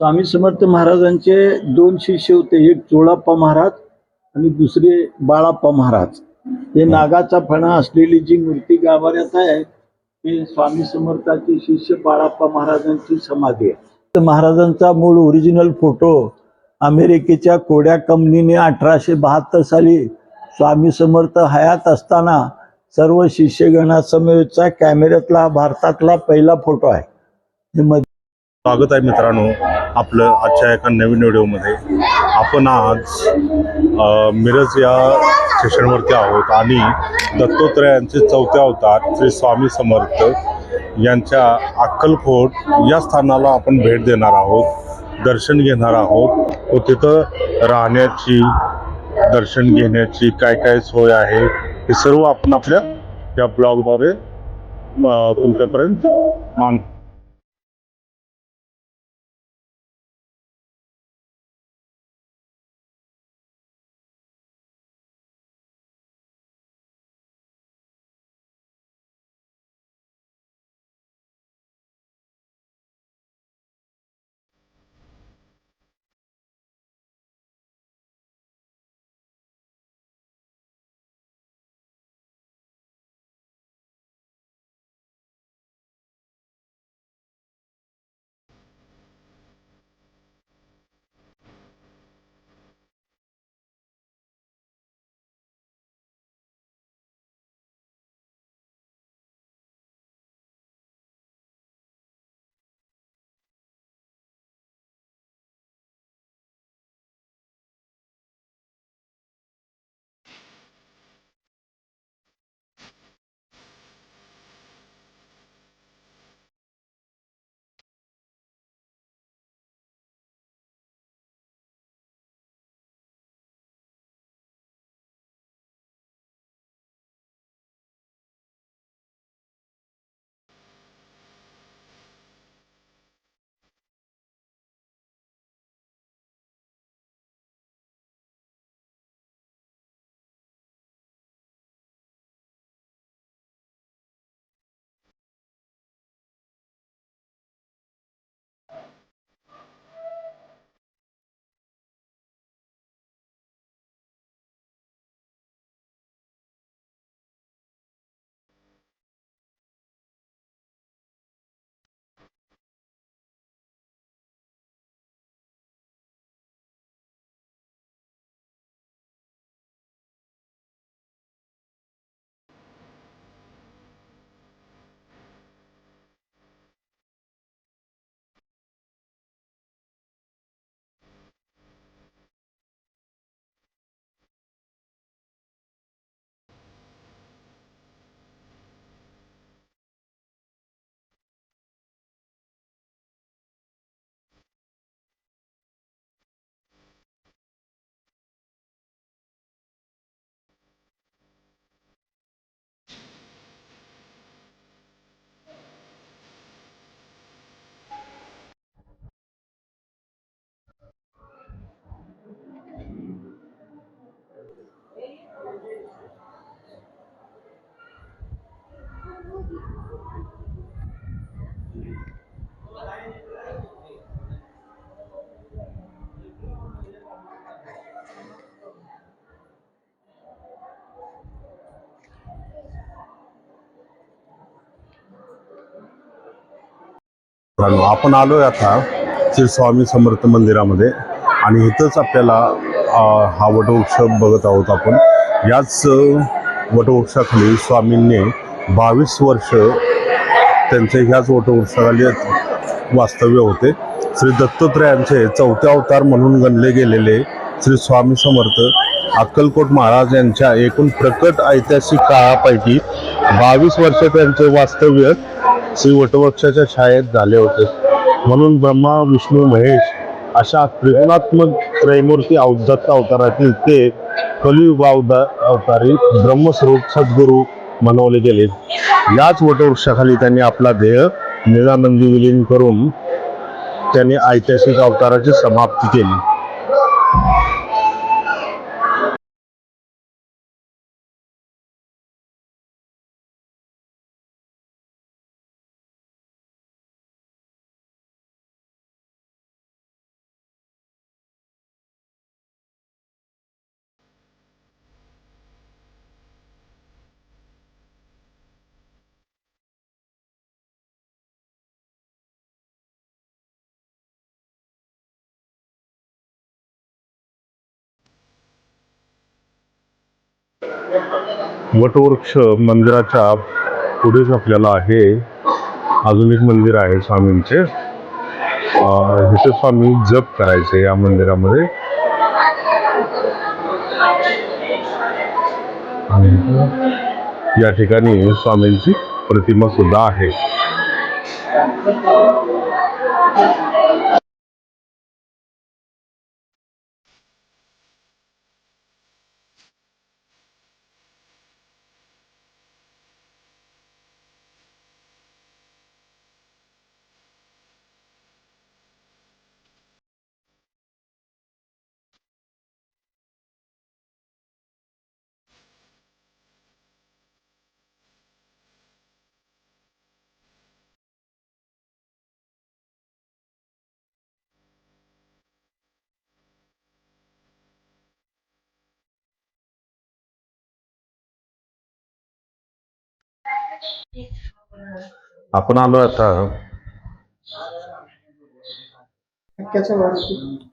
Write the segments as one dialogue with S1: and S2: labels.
S1: स्वामी समर्थ महाराजांचे दोन शिष्य होते. एक चोळाप्पा महाराज आणि दुसरे बाळाप्पा महाराज. हे नागाचा फणा असलेली जी मूर्ती गाभाऱ्यात आहे ते स्वामी समर्थाचे शिष्य बाळाप्पा महाराजांची समाधी आहे. तर महाराजांचा मूळ ओरिजिनल फोटो अमेरिकेच्या कोड्या कंपनीने अठराशे बहात्तर साली स्वामी समर्थ हयात असताना सर्व शिष्यगणासमवेतचा कॅमेऱ्यातला भारतातला पहिला फोटो आहे.
S2: स्वागत आहे मित्रांनो. आपलं आजच्या एका नवीन व्हिडिओमध्ये आपण आज मिरज या स्टेशनवरती आहोत आणि दत्तोत्रयांचे चौथे अवतार श्री स्वामी समर्थ यांच्या अक्कलकोट या स्थानाला आपण भेट देणार आहोत दर्शन घेणार आहोत. व तिथं राहण्याची दर्शन घेण्याची काय काय सोय आहे हे सर्व आपण आपल्या या ब्लॉगद्वारे तुमच्यापर्यंत मांड आपण आलोय आता श्री स्वामी समर्थ मंदिरामध्ये आणि इथंच आपल्याला हा वटवृक्ष बघत आहोत आपण. याच वटवृक्षाखाली स्वामींनी बावीस वर्ष त्यांचे ह्याच वटवृक्षाखाली वास्तव्य होते. श्री दत्तात्रयांचे चौथे अवतार म्हणून गणले गेलेले श्री स्वामी समर्थ अक्कलकोट महाराज यांच्या एकूण प्रकट ऐतिहासिक काळापैकी बावीस वर्ष त्यांचे वास्तव्य श्री वटवृक्षाच्या छायेत झाले होते. म्हणून ब्रह्मा विष्णू महेश अशा त्रिगुणात्मक त्रैमूर्ती अवधत्त अवतारातील ते कलियुग अवतारी ब्रह्मस्वरूप सद्गुरू मनवले गेले. याच वटवृक्षाखाली त्यांनी आपला देह निळानंदी विलीन करून त्यांनी ऐतिहासिक अवताराची समाप्ती केली. वटवृक्ष मंदिराच्या पुढेच आपल्याला आहे. अजून एक मंदिर आहे स्वामींचे. इथे स्वामी जप करायचे या मंदिरामध्ये. या ठिकाणी स्वामींची प्रतिमा सुद्धा आहे. आपण आलो आता.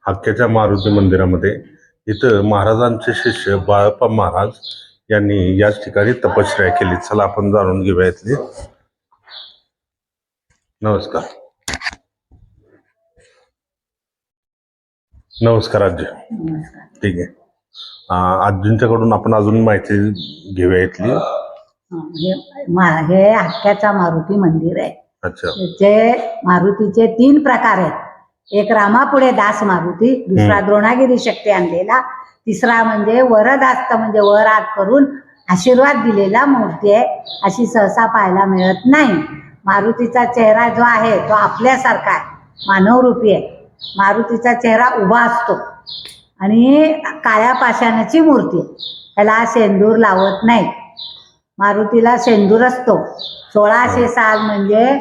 S2: हक्क्याच्या मारुती. मंदिरामध्ये. इथं महाराजांचे शिष्य बाळप्पा महाराज यांनी याच ठिकाणी तपश्चर्या केली. चला आपण जाणून घेऊया इथली. नमस्कार. नमस्कार आजी ठीक आहे. अं, आजींच्याकडून आपण अजून माहिती घेऊया इथली.
S3: हे मा- हे हक्क्याचा मारुती मंदिर आहे.
S2: अच्छा.
S3: त्याचे मारुतीचे तीन प्रकार आहेत. एक रामापुढे दास मारुती दुसरा
S2: हम्म.
S3: द्रोणागिरी शक्ती आणलेला तिसरा म्हणजे वरदास्त म्हणजे वर हात करून आशीर्वाद दिलेला मूर्ती आहे. अशी सहसा पाहायला मिळत नाही. मारुतीचा चेहरा जो आहे तो आपल्यासारखा आहे. मानवरूपी आहे. मारुतीचा चेहरा उभा असतो. आणि काळ्या पाषाणाची मूर्ती आहे. त्याला शेंदूर लावत नाही. मारुतीला शेंदूर असतो. सोळाशे साल म्हणजे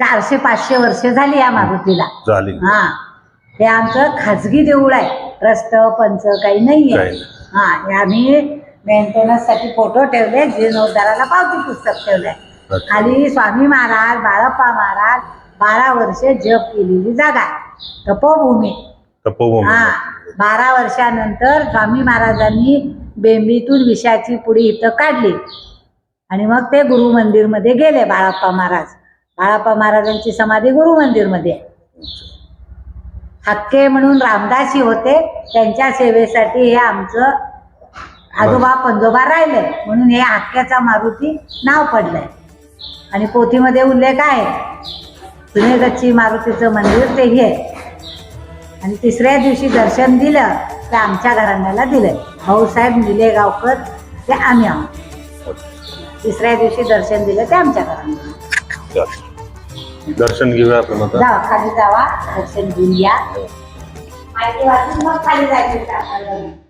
S3: चारशे पाचशे वर्ष झाली या मारुतीला.
S2: झाली.
S3: हा. हे आमचं खाजगी देऊळ आहे. ट्रस्ट पंच काही नाहीये. हा हे आम्ही मेंटेनन्ससाठी फोटो ठेवले. जीर्णोद्धाराला पावती पुस्तक ठेवलंय. खाली स्वामी महाराज बाळप्पा महाराज बारा वर्ष जप केलेली जागा. तपोभूमी.
S2: तपोवन
S3: हा. बारा वर्षानंतर स्वामी महाराजांनी बेंबीतून विषाची पुडी इथं काढली. आणि मग ते गुरु मंदिरमध्ये गेले बाळाप्पा महाराज. बाळाप्पा महाराजांची समाधी गुरु मंदिरमध्ये आहे. हक्के म्हणून रामदासी होते. त्यांच्या सेवेसाठी हे आमचं आजोबा पंजोबा राहिले. म्हणून हे हक्क्याचा मारुती नाव पडलंय. आणि पोथीमध्ये उल्लेख आहे. सुनेगच्ची मारुतीचं मंदिर ते हे आहे. आणि तिसऱ्या दिवशी दर्शन दिलं ते आमच्या घराण्याला दिलं भाऊसाहेब निलेगावकर ते आम्ही आहोत. तिसऱ्या दिवशी दर्शन दिलं ते आमच्या
S2: चालेल. दर्शन घेऊया आपण आता.
S3: जावा खाली जावा दर्शन घेऊन या. माहिती वाचून मग खाली जायचं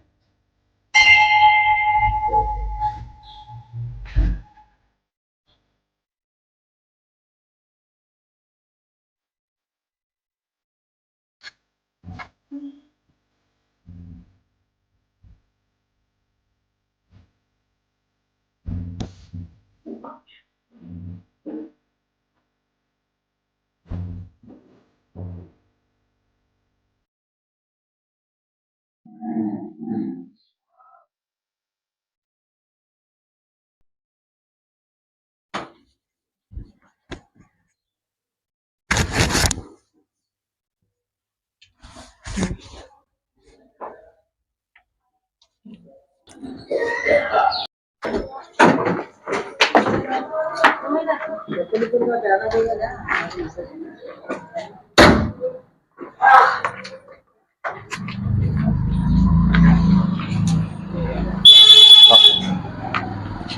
S3: आपल्याला.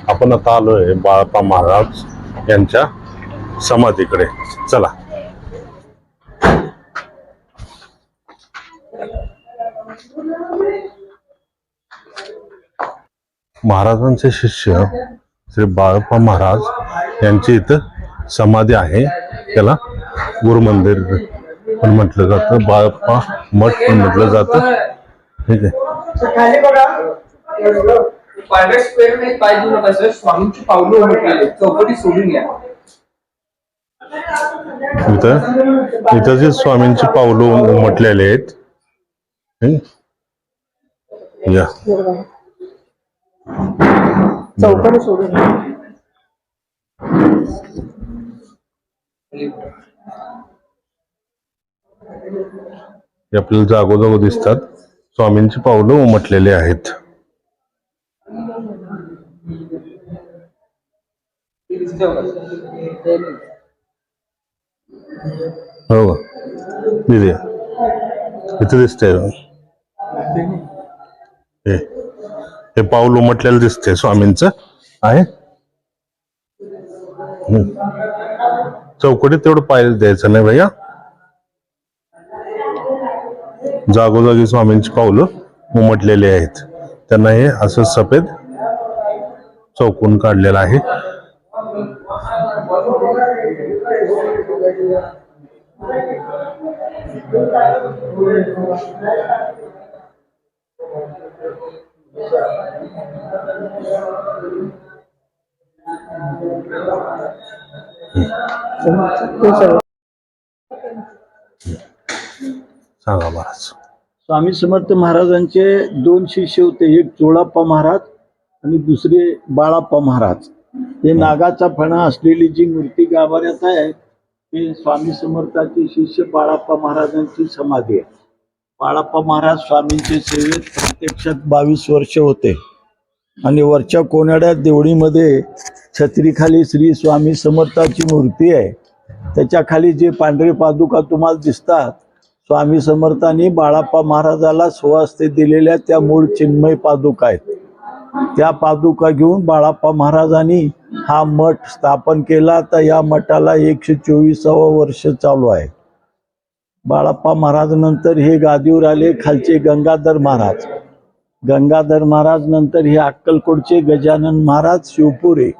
S2: आपण आता आलोय बाळप्पा महाराज यांच्या समाधीकडे. चला. महाराजांचे शिष्य श्री बाळप्पा महाराज यांची इथं समाधी आहे. त्याला गुरु मंदिर पण म्हटलं जातं बाळप्पा मठ पण म्हटलं जातं. ठीक आहे.
S4: पाय देऊ नका सर स्वामींची पावलं उमटलेली चौकटी सोडून घ्या
S2: इथं इथं जे स्वामींची पावलं उमटलेले आहेत हं? या.
S5: चौकाने सोडून
S2: हे आपल्याला जागोजाग दिसतात. स्वामींची पावलं उमटलेली आहेत. हो का? दिदी इथे दिसतंय हे. हे पाऊल उमटलेलं दिसतंय स्वामींच. आहे? चौकटीत तेवढं पाहिजे द्यायचं नाही भैया. जागोजागी स्वामींची पावलं उमटलेली आहेत. त्यांना हे असं सफेद चौकून काढलेलं आहे
S5: ते सर्व
S2: सांगा महाराज.
S1: स्वामी समर्थ महाराजांचे दोन शिष्य होते. एक चोळाप्पा महाराज आणि दुसरे बाळाप्पा महाराज. हे. नागाचा फणा असलेली जी मूर्ती गाभाऱ्यात आहे ते स्वामी समर्थाचे शिष्य बाळाप्पा महाराजांची समाधी आहे. बाळाप्पा महाराज स्वामींचे सेवेत प्रत्यक्षात बावीस वर्ष होते. आणि वरच्या कोणाड्यात देवळीमध्ये छत्रीखाली श्री स्वामी समर्थाची मूर्ती आहे. त्याच्याखाली जे पांढरे पादुका तुम्हाला दिसतात स्वामी समर्थांनी बाळाप्पा महाराजाला सुवास्ते दिलेल्या त्या मूळ चिन्मय पादुका आहेत. त्या पादुका घेऊन बाळाप्पा महाराजांनी हा मठ स्थापन केला. तर या मठाला एकशे चोवीसावं वर्ष चालू आहे. बाळाप्पा महाराज नंतर हे गादीवर आले. खालचे गंगाधर महाराज. गंगाधर महाराज नंतर हे अक्कलकोटचे गजानन महाराज शिवपुरे.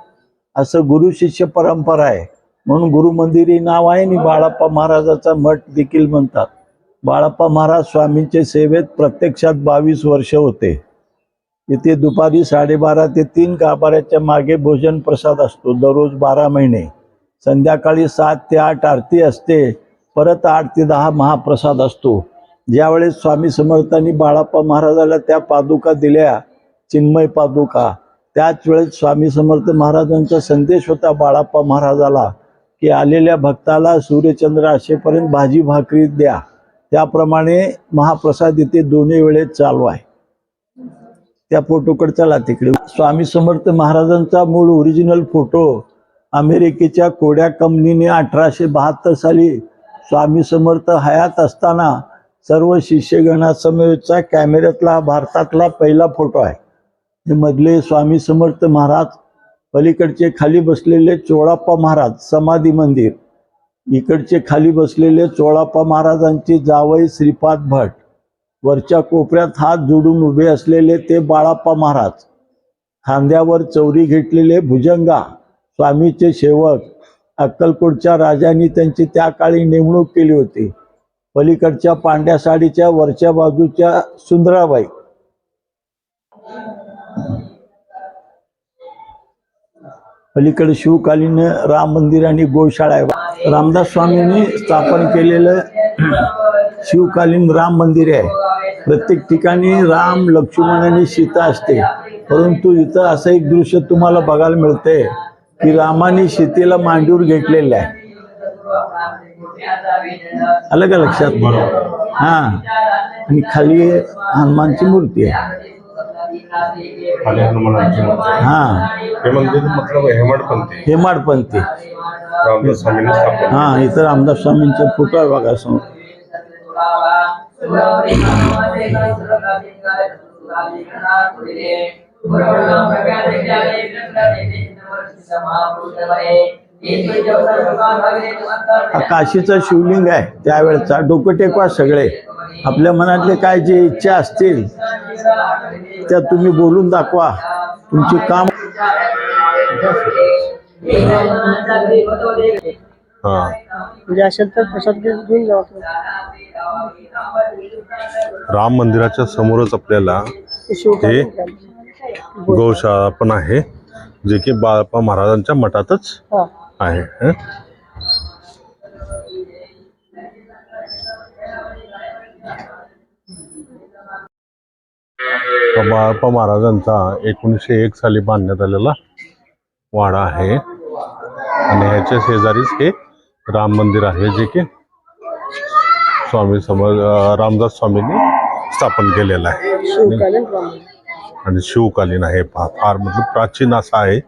S1: असं गुरु शिष्य परंपरा आहे. म्हणून गुरु मंदिरी नाव आहे आणि बाळाप्पा महाराजाचा मठ देखील म्हणतात. बाळाप्पा महाराज स्वामींचे सेवेत प्रत्यक्षात बावीस वर्ष होते. इथे दुपारी साडेबारा ते तीन गाभाऱ्याच्या मागे भोजन प्रसाद असतो. दररोज बारा महिने. संध्याकाळी सात ते आठ आरती असते. परत आठ ते दहा महाप्रसाद असतो. ज्यावेळेस स्वामी समर्थांनी बाळाप्पा महाराजाला त्या पादुका दिल्या चिन्मय पादुका त्याच वेळेस स्वामी समर्थ महाराजांचा संदेश होता बाळाप्पा महाराजाला की आलेल्या भक्ताला सूर्यचंद्र असेपर्यंत भाजी भाकरी द्या. त्याप्रमाणे महाप्रसाद इथे दोन्ही वेळेत चालू आहे. त्या फोटोकडे चला तिकडे. स्वामी समर्थ महाराजांचा मूळ ओरिजिनल फोटो अमेरिकेच्या कोड्या कंपनीने अठराशे बहात्तर साली स्वामी समर्थ हयात असताना सर्व शिष्यगणासमवेतचा कॅमेऱ्यातला भारतातला पहिला फोटो आहे. हे मधले स्वामी समर्थ महाराज पलीकडचे खाली बसलेले चोळाप्पा महाराज समाधी मंदिर. इकडचे खाली बसलेले चोळाप्पा महाराजांचे जावई श्रीपाद भट. वरच्या कोपऱ्यात हात जोडून उभे असलेले ते बाळाप्पा महाराज. खांद्यावर चौरी घेतलेले भुजंगा स्वामीचे सेवक अक्कलकोटच्या राजांनी त्यांची त्या काळी नेमणूक केली होती. पलीकडच्या पांढऱ्या साडीच्या वरच्या बाजूच्या सुंदराबाई. पलीकडे शिवकालीन राम मंदिर आणि गोशाळा आहे. रामदास स्वामींनी स्थापन केलेलं शिवकालीन राम मंदिर आहे. प्रत्येक ठिकाणी राम लक्ष्मण आणि सीता असते. परंतु इथं असं एक दृश्य तुम्हाला बघायला मिळतंय की रामाने सीतेला मांडीवर घेतलेलं आहे. आलं का लक्षात? हा. आणि खाली हनुमानची मूर्ती आहे. हा.
S2: हे मंदिर मतलब हेमाडपंथी
S1: हेमाडपंथी हा इथं रामदास स्वामींचा फोटो आहे बघा समोर. काशीचं शिवलिंग आहे त्यावेळेचा डोकं टेकवा सगळे. आपल्या मनातले काय जे इच्छा असतील त्या तुम्ही बोलून दाखवा. तुमची काम
S5: म्हणजे असेल तर प्रसाद घेऊन घेऊन जावा तुम्ही.
S2: राम मंदिराच्या समोरच आपल्याला हे? गौशाळा पण आहे जे की बाळप्पा महाराजांच्या मठातच आहे? बाळप्पा महाराजांचा एकोणीसशे एक साली बांधण्यात आलेला वाडा आहे आणि ह्याच्या शेजारीच हे राम मंदिर आहे जे की स्वामी समर अं, रामदास स्वामींनी स्थापन केलेलं आहे. आणि शिवकालीन आहे. फार मतलब प्राचीन असा आहे.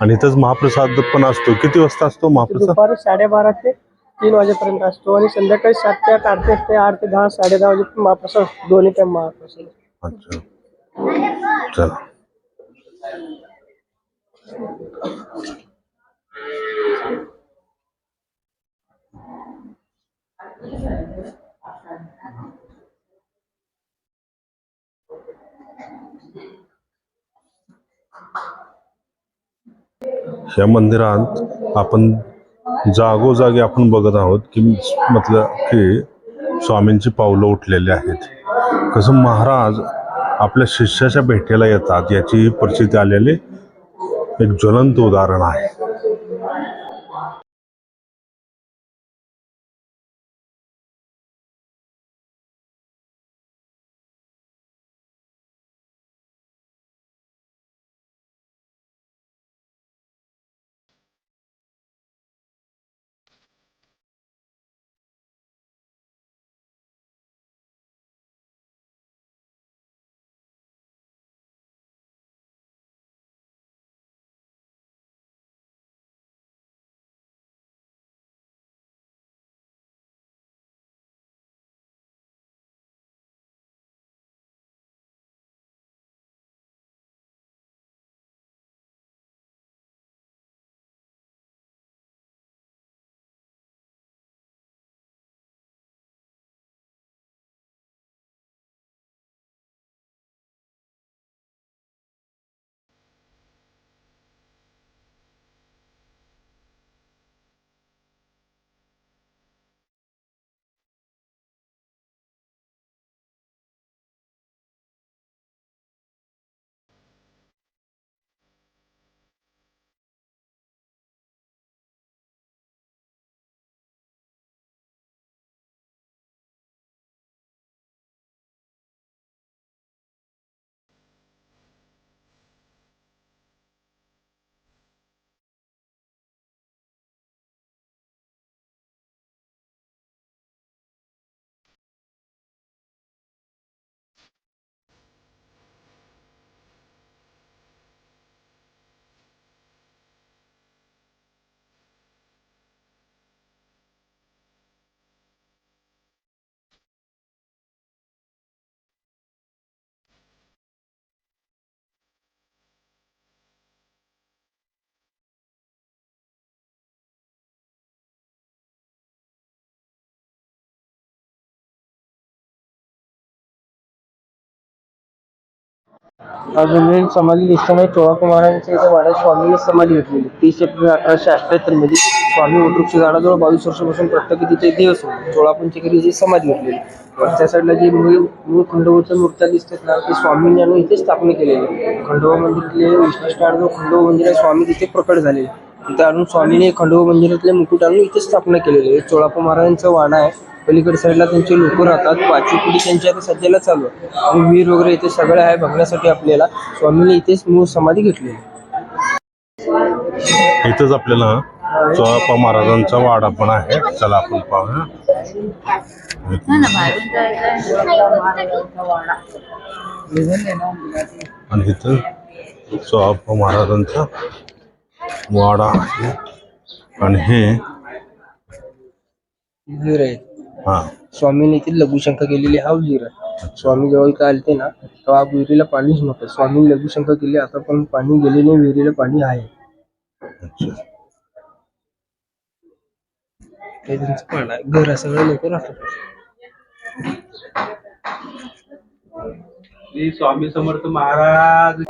S2: आणि इथंच महाप्रसाद पण असतो. किती वाजता असतो महाप्रसाद?
S5: साडेबारा ते तीन वाजेपर्यंत असतो आणि संध्याकाळी सात ते आठ आठ ते आठ ते दहा साडे दहा महाप्रसाद. दोन्ही टाइम महाप्रसाद
S2: अच्छा. चला. या मंदिरात आपण जागोजागी आपण बघत आहोत की मतलब की स्वामींची पावलं उठलेली आहेत. कसं महाराज आपल्या शिष्याच्या भेटीला येतात याची परिस्थिती आलेली एक ज्वलंत उदाहरण आहे.
S4: अजून समाधी दिसताना चोळा कुमारांच्या इथे वाड्यात स्वामीने समाधी भेटलेली तीस एप्रिल अठराशे अठ्याहत्तरमध्ये स्वामी वटवृक्ष झाडाजवळ बावीस वर्षापासून प्रत्येक तिथे दिवस होतो. चोळा घरी जी समाधी घेतलेली. वरच्या साईडला जी मूळ मूळ खंडोबाच्या मूर्त्या दिसतात ना ते स्वामींनी आणून इथे स्थापना केलेली. खंडोबा मंदिरातले विशिष्ट जो खंडोबा मंदिर आहे स्वामी तिथे प्रकट झालेले. तिथे आणून स्वामीने खंडोबा मंदिरातले मुकुट आणून इथे स्थापना केलेली. आहे चोळाप्पा महाराजांचा वाडा आहे. पलीकडे साईडला त्यांचे लोक राहतात. पाचवी पिढी त्यांच्या आता सध्याला चालू आहे. वीर वगैरे इथे सगळं आहे बघण्यासाठी आपल्याला. स्वामीने इथेच मूळ समाधी घेतलेली आहे.
S2: इथंच आपल्याला चोळाप्पा महाराजांचा वाडा पण आहे. चला आपण पाहूया. आणि इथं चोळाप्पा महाराजांचा वाडा आहे. आणि हे हा.
S4: स्वामीने इथे लघुशंका केलेली हा वीर आहे. स्वामी जेव्हा इथं आलते ना तेव्हा विहिरीला पाणीच नव्हतं. स्वामी लघुशंका केली आता पण पाणी गेले नाही विहिरीला पाणी आहे.
S2: अच्छा.
S4: त्यांचं पाण आहे. घर सगळे लोक राहतात
S6: श्री स्वामी समर्थ महाराज.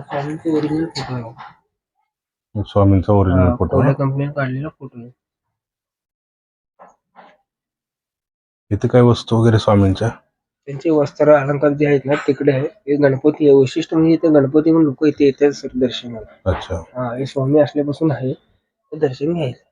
S4: स्वामींचे ओरिजिनल फोटो आहे.
S2: स्वामींचा ओरिजिनल फोटो
S4: कंपनीने काढलेला फोटो आहे.
S2: इथे काय वस्तू वगैरे स्वामींच्या?
S4: त्यांचे वस्त्र अलंकार जे आहेत ना तिकडे आहे. हे गणपती आहे. वैशिष्ट्य म्हणजे इथे गणपती म्हणून लोक इथे येतात सर दर्शनाला.
S2: अच्छा.
S4: हा हे स्वामी असल्यापासून आहे. ते दर्शन घ्यायचं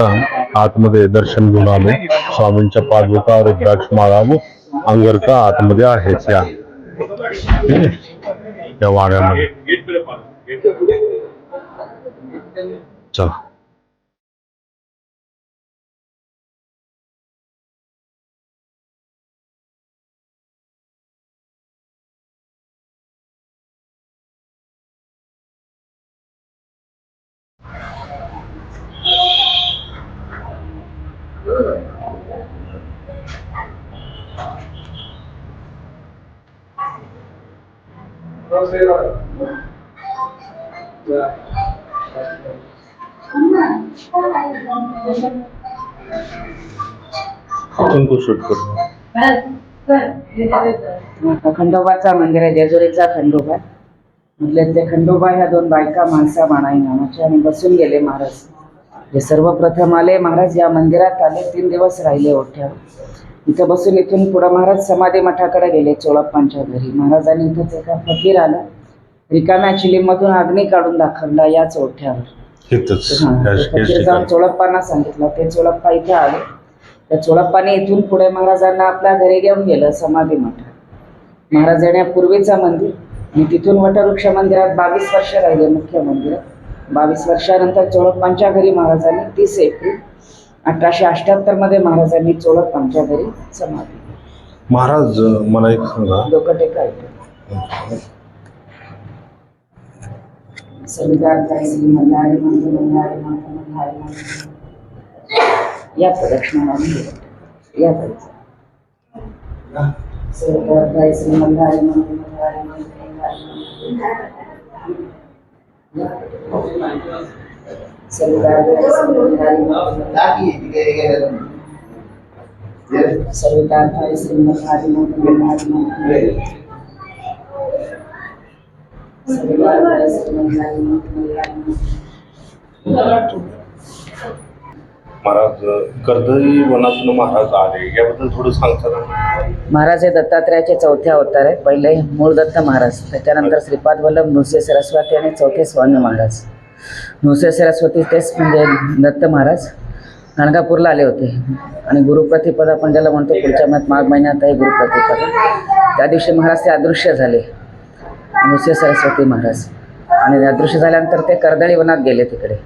S2: आतमध्ये दर्शन घेऊन आलो. स्वामींच्या पादुका रुद्राक्ष माळा व अंगरका आतमध्ये आहेत या. या वाड्यामध्ये. चला. आपण शूट करतो
S7: खंडोबाचा मंदिर आहे जेजुरीचा खंडोबा. म्हटलं ते खंडोबा ह्या दोन बायका माणसा मानाई नावाच्या आणि बसून गेले महाराज. जे सर्वप्रथम आले. महाराज या मंदिरात आले. तीन दिवस राहिले ओठ्यावर. इथं बसून इथून पुढं महाराज समाधी मठाकडे गेले चोळप्पांच्या घरी. महाराजांनी इथंच एका फकीर आला रिकाम्या चिलीमधून अग्नी काढून दाखवला याच ओठ्यावर. फकीर जाऊन. चोळप्पांना सांगितलं. ते चोळप्पा इथे आले. त्या चोळप्पाने इथून पुढे महाराजांना आपल्या घरी घेऊन गेलं समाधी मठात. महाराज येण्यापूर्वीचा मंदिर. आणि तिथून वटवृक्ष मंदिरात बावीस वर्ष राहिले मुख्य मंदिरात बावीस वर्षानंतर चोळप्पांच्या घरी महाराजांनी तीस एप्रिल अठराशे अठ्याहत्तरमध्ये महाराजांनी चोळप्पांच्या घरी समाधी.
S2: महाराज मला एक सांगा.
S7: संविधान काय या प्रदक्षिणाने या संविधान काय श्री मल्हारी मंत्र मल्हारी मंत्र मल्हारी संविधान काय श्री मल्हारी मंत्र संविधान काय श्री मल्हारी मंत्र मल्हारी मंत्र
S2: महाराज कर्दळी वनातून महाराज आले. याबद्दल थोडं सांगता ना
S7: महाराज हे दत्तात्रयाचे चौथे अवतार आहे पहिले मूळ दत्त महाराज. त्याच्यानंतर श्रीपाद वल्लभ नृसिंह सरस्वती आणि चौथे स्वामी महाराज. नृसिंह सरस्वती तेच म्हणजे दत्त महाराज. गाणगापूरला आले होते. आणि गुरुप्रतिपद आपण ज्याला म्हणतो पुढच्या महिन्यात माघ महिन्यात आहे गुरुप्रतिपद. त्या दिवशी महाराज ते अदृश्य झाले. नृसिंह सरस्वती महाराज. आणि अदृश्य झाल्यानंतर ते कर्दळी वनात गेले तिकडे.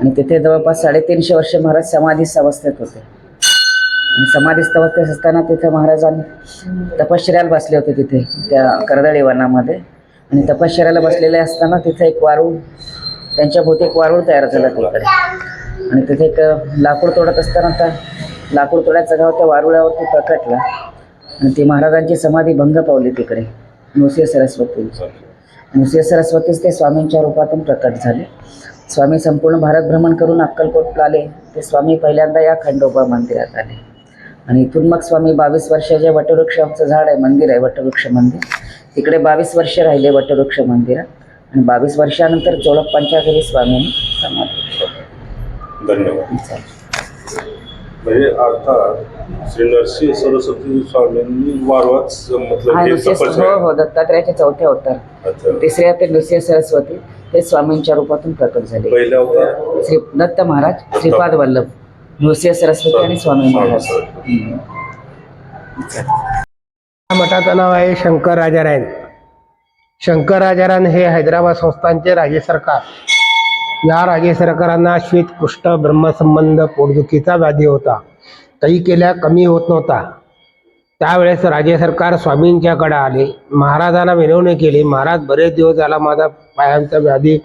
S7: आणि तिथे जवळपास साडेतीनशे वर्ष महाराज समाधीस्थ अवस्थेत होते. आणि समाधीस्थ अवस्थेत असताना तिथे महाराजांनी तपश्चर्याला बसले होते तिथे त्या कर्दळी वनामध्ये. आणि तपश्चर्याला बसलेले असताना तिथे एक वारूळ त्यांच्या भोवती एक वारूळ तयार झालं तिकडे. आणि तिथे एक लाकूड तोडत असताना त्या लाकूड तोड्याचं गाव त्या वारुळावरती प्रकटला. आणि ती महाराजांची समाधी भंग पावली तिकडे नृसिंह सरस्वतींची. नृसिंह सरस्वतीच ते स्वामींच्या रूपातून प्रकट झाले. स्वामी संपूर्ण भारत भ्रमण करून अक्कलकोटला आले ते स्वामी पहिल्यांदा या खंडोबा मंदिरात आले. आणि इथून मग स्वामी बावीस वर्षाचे वटवृक्षाचं झाड आहे मंदिर आहे वटवृक्ष मंदिर. तिकडे बावीस वर्ष राहिले वटवृक्ष मंदिरात. आणि बावीस वर्षानंतर चोळप्पांच्या घरी स्वामींनी समाधी.
S2: धन्यवाद. म्हणजे अर्थात श्री नरसिंह सरस्वती स्वामींनी वारवाच मतलब
S7: हा
S2: हे
S7: दत्तात्रयाचे चौथे अवतार. तिसऱ्या ते नृसिंह सरस्वती. ते स्वामींच्या रूपातून प्रकट झाले. श्री दत्त महाराज श्रीपाद वल्लभ नृसिंह सरस्वती आणि स्वामी महाराज.
S5: मठाचं नाव आहे शंकर राजारायण शंकर राजारायण हे हैदराबाद संस्थानचे राज्य सरकार. या राज्य सरकारांना शीत कुष्ठ ब्रह्मसंबंध पोटदुखीचा व्याधी होता. काही केल्या कमी होत नव्हता. त्यावेळेस राज्य सरकार स्वामींच्याकडे आले. महाराजांना विनवणी केली महाराज बरेच दिवस झाला माझा पायांचा व्याधी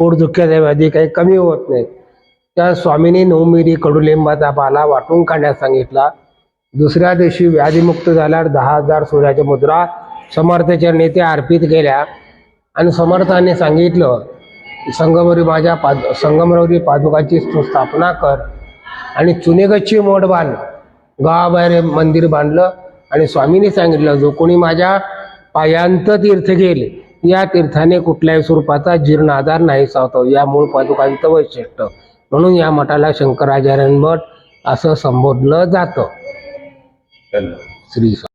S5: पोटदुख्याचा व्याधी काही कमी होत नाही. त्या स्वामींनी नवमिरी कडुलिंबाचा पाला वाटून खाण्यास सांगितला. दुसऱ्या दिवशी व्याधीमुक्त झाल्यावर दहा हजार सूर्याच्या मुद्रा समर्थच्या नेते अर्पित केल्या आणि समर्थाने सांगितलं संगमवरी माझ्या पाद संगमरवरी पादुकाची स्थापना कर आणि चुनेगच्ची मोठ बांध गावाबाहेर मंदिर बांधलं आणि स्वामींनी सांगितलं जो कोणी माझ्या पायांत तीर्थ गेले या तीर्थाने कुठल्याही स्वरूपाचा जीर्ण आधार नाही सावतो. या मूळ पादुकांचं वैशिष्ट्य. म्हणून या मठाला शंकराचार्य मठ असं संबोधलं जातं.
S2: धन्यवाद.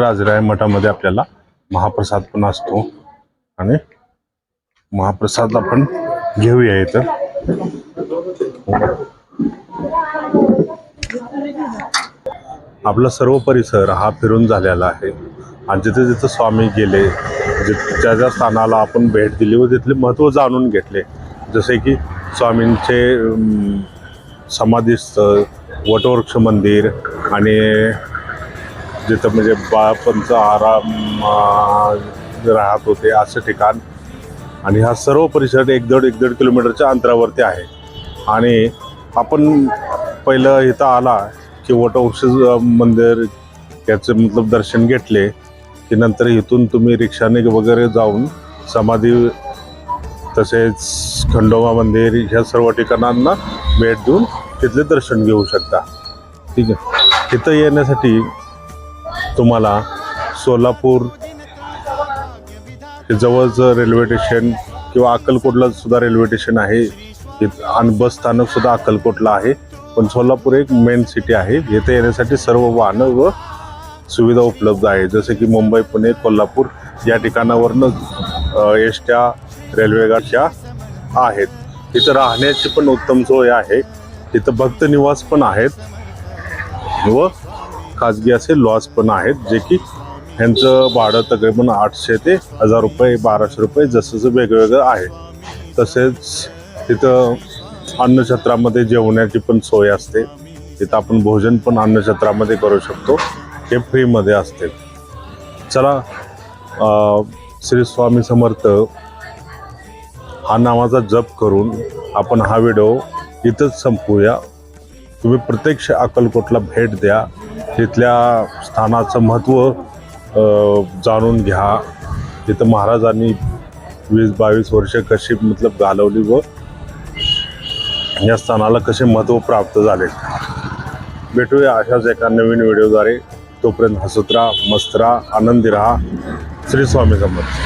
S5: श्री
S2: राजराय मठामध्ये आपल्याला महाप्रसाद पण असतो. आणि महाप्रसाद आपण घेऊया इथं. आपला सर्व परिसर हा फिरून झालेला आहे. आणि जिथे जिथे स्वामी गेले ज्या ज्या स्थानाला आपण भेट दिली व तिथले महत्त्व जाणून घेतले जसे की स्वामींचे समाधीस्थळ वटवृक्ष मंदिर आणि जिथं म्हणजे बाळपंच आराम राहत होते असं ठिकाण. आणि हा सर्व परिसर एक दीड एक दीड किलोमीटरच्या अंतरावरती आहे. आणि आपण पहिलं इथं आला की वटवृक्ष मंदिर याचं मतलब दर्शन घेतले की नंतर इथून तुम्ही रिक्षाने वगैरे जाऊन समाधी तसेच खंडोबा मंदिर ह्या सर्व ठिकाणांना भेट देऊन तिथले दर्शन घेऊ शकता. ठीक आहे. तिथं येण्यासाठी तुम्हाला सोलापूर हे जवळचं रेल्वे स्टेशन किंवा अक्कलकोटला सुद्धा रेल्वे स्टेशन आहे. आणि बस स्थानक सुद्धा अक्कलकोटला आहे. पण सोलापूर एक मेन सिटी आहे. येथे येण्यासाठी सर्व वाहनं व सुविधा उपलब्ध आहे. जसे की मुंबई पुणे कोल्हापूर या ठिकाणावरनं एसट्या रेल्वेगाड्या आहेत. तिथं राहण्याची पण उत्तम सोय आहे. तिथं भक्त निवास पण आहेत. व खाजगी असे लॉज पण आहेत जे की ह्यांचं भाडं तकरीबन आठशे ते हजार रुपये बाराशे रुपये जसं जसं वेगवेगळं आहे. तसेच तिथं अन्नछत्रामध्ये जेवण्याची पण सोय असते. तिथं आपण भोजन पण अन्नछत्रामध्ये करू शकतो. हे फ्रीमध्ये असते. चला श्री स्वामी समर्थ हा नावाचा जप करून आपण हा व्हिडिओ इथंच संपवूया तुम्ही प्रत्यक्ष अक्कलकोटला भेट द्या. तिथल्या स्थानाचं महत्त्व जाणून घ्या. तिथं महाराजांनी वीस बावीस वर्ष कशी मतलब घालवली व या स्थानाला कसे महत्त्व प्राप्त झाले. भेटूया अशाच एका नवीन व्हिडिओद्वारे. तोपर्यंत हसत राहा मस्त राहा आनंदी राहा. श्री स्वामी समर्थ.